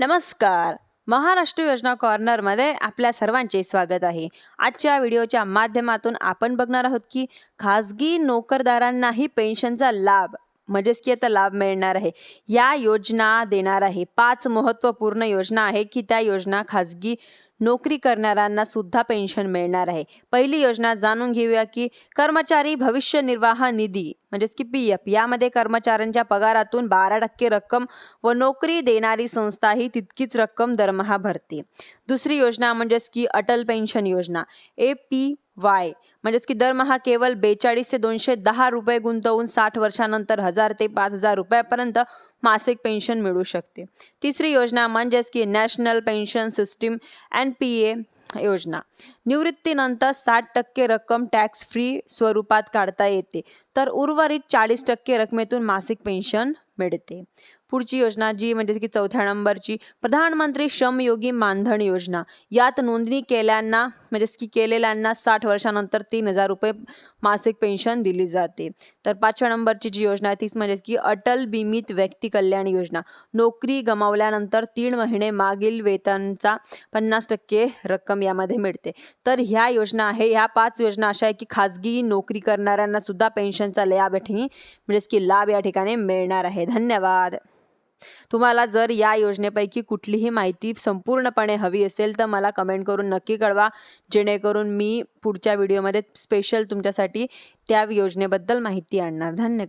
नमस्कार. महाराष्ट्र योजना कॉर्नरमध्ये आपल्या सर्वांचे स्वागत आहे. आजच्या व्हिडिओच्या माध्यमातून आपण बघणार आहोत की खाजगी नोकरदारांनाही पेन्शनचा लाभ म्हणजेच की आता लाभ मिळणार आहे. या योजना देणार आहे. पाच महत्त्वपूर्ण योजना आहे की त्या योजना खाजगी नोकरी करणाऱ्यांना सुद्धा पेन्शन मिळणार आहे. पहिली योजना जाणून घेऊया की कर्मचारी भविष्य निर्वाह निधी म्हणजेच की पी एफ यामध्ये कर्मचाऱ्यांच्या पगारातून बारा टक्के रक्कम व नोकरी देणारी संस्था ही तितकीच रक्कम दरमहा भरते. दुसरी योजना म्हणजेच की अटल पेन्शन योजना. A P Y. म्हणजेच की दरमहा केवळ बेचाळीस ते दोनशे दहा रुपये गुंतवून साठ वर्षानंतर हजार ते पाच हजार रुपयापर्यंत मासिक पेन्शन मिळू शकते. तिसरी योजना म्हणजेच की national pension system N P A योजना. निवृत्तीनंतर साठ टक्के रक्कम टॅक्स फ्री स्वरूपात काढता येते. तर उर्वरित चाळीस टक्के रकमेतून मासिक पेन्शन मिळते. पुढची योजना जी म्हणजे की चौथ्या नंबरची प्रधानमंत्री श्रमयोगी मानधन योजना. यात नोंदणी केल्यांना म्हणजेच की केलेल्यांना साठ वर्षानंतर तीन हजार रुपये मासिक पेन्शन दिली जाते. तर पाचव्या नंबरची जी योजना आहे तीच म्हणजेच की अटल बीमित व्यक्ती कल्याण योजना. नोकरी गमावल्यानंतर तीन महिने मागील वेतनचा पन्नास टक्के रक्कम यामध्ये मिळते. तर ह्या योजना आहे ह्या पाच योजना अशा आहे की खाजगी नोकरी करणाऱ्यांना सुद्धा पेन्शनचा लाभ या ठिकाणी म्हणजेच की लाभ या ठिकाणी मिळणार आहे. धन्यवाद. तुम्हाला जर या योजनेपैकी कुठलीही माहिती संपूर्णपणे हवी असेल तर मला कमेंट करून नक्की कळवा. जेणेकरून मी पुढच्या व्हिडिओमध्ये स्पेशल तुमच्यासाठी त्या योजनेबद्दल माहिती आणणार. धन्यवाद.